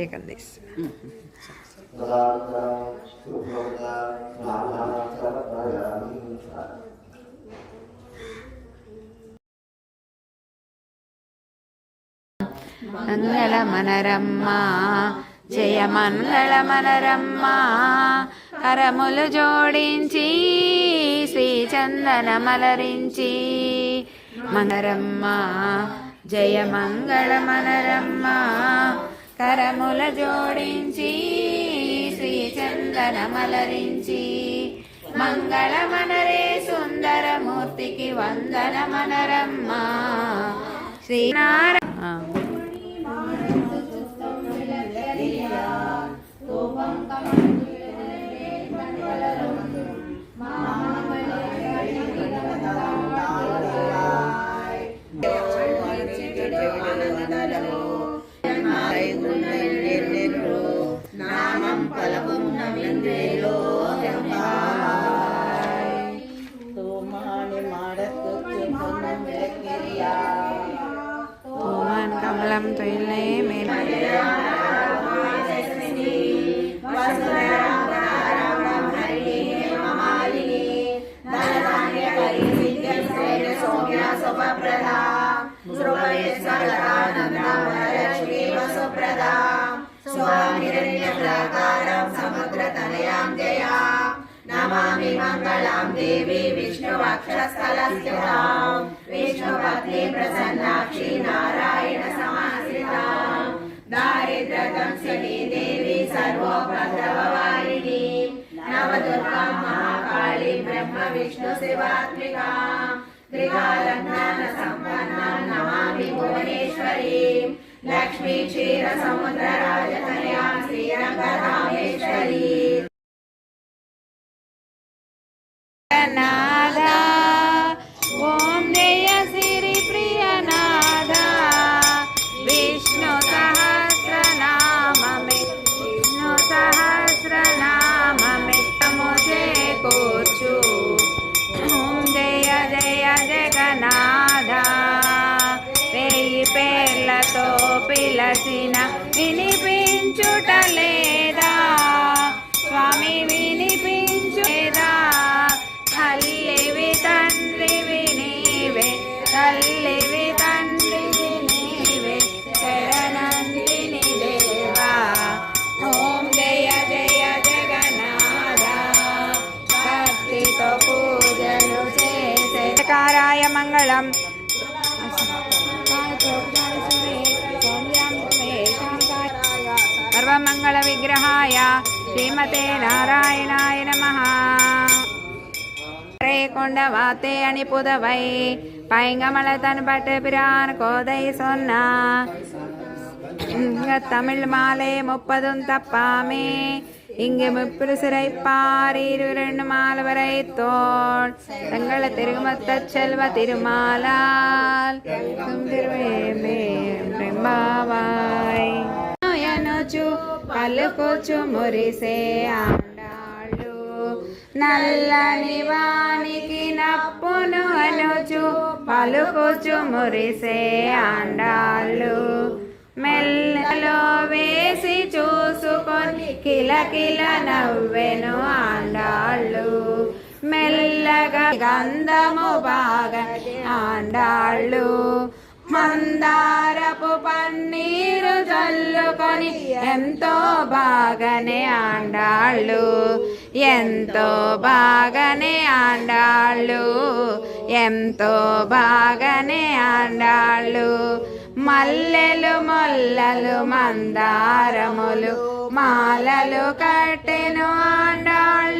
కందిస్తున్నా మంగళ మనరమ్మ జయ మంగళ మనరమ్మ కరములు జోడించి శ్రీ చందన మలరించి. మనరమ్మ జయ మంగళ మనరమ్మ కరముల జోడించి శ్రీ చందన మలరించి మంగళ మనరే సుందరమూర్తికి వందన మనరమ్మ శ్రీనారాయణ ஓமானி மாடத்துக்கு பொன்னம் விளக்கிறியா ஓமான் கமலம் தொழிலே மேல் నమామి మంగళాం దేవి విష్ణువక్షస్థలస్థితాం విష్ణుపత్ని ప్రసన్నాక్షి నారాయణ సమాశ్రితాం దారిద్ర్యదంశని దేవి సర్వోపద్రవవారిణి నవదుర్గా మహాకాళి బ్రహ్మ విష్ణు శివాత్మికా త్రికాలజ్ఞాన సంపన్నాం నమామి ఓం జయ సిరి ప్రియ విష్ణు సహస్రనామమే విష్ణు సహస్రనామమే ముజే కూర్చు. ఓం జయ జయ వెయ్యి పేర్లతో పిలచిన వినిపించుట తల్లివి తండ్రివి నీవే శరణందిని దేవా ఓం జయ జయ జగన్నాథ భక్తితో పూజలు చేసే కారాయ మంగళం సర్వమంగళ విగ్రహాయ శ్రీమతే నారాయణాయ నమ. రే కొండవాతే అణిపుదవై பைங்கமலை தன் பட்டு பிரான் கோதை சொன்னா இங்க தமிழ் மாலை முப்பதும் தப்பாமே இங்கு முப்பிடு சிறைப்பார் இரு ரெண்டு மாலை வரை தோல் தங்கள திருமத்த செல்வ திருமாலால் திரும்பாவாய் అనొచ్చు పలుకోచు మురిసే ఆండాళ్ళు నల్లని వానికి నప్పును అనుచు పలుకోచు మురిసే ఆండాళ్ళు మెల్లలో వేసి చూసుకొని కిలకిల నవ్వెను ఆండాళ్ళు మెల్లగా గంధము బాగా ఆండాళ్ళు మందారపు పన్నీరు చల్లుకొని ఎంతో బాగానే ఆండాళ్ళు ఎంతో బాగానే ఆండాళ్ళు ఎంతో బాగానే ఆడాళ్ళు. మల్లెలు మొల్లలు మందారములు మాలలు కట్టెను ఆడాళ్ళు.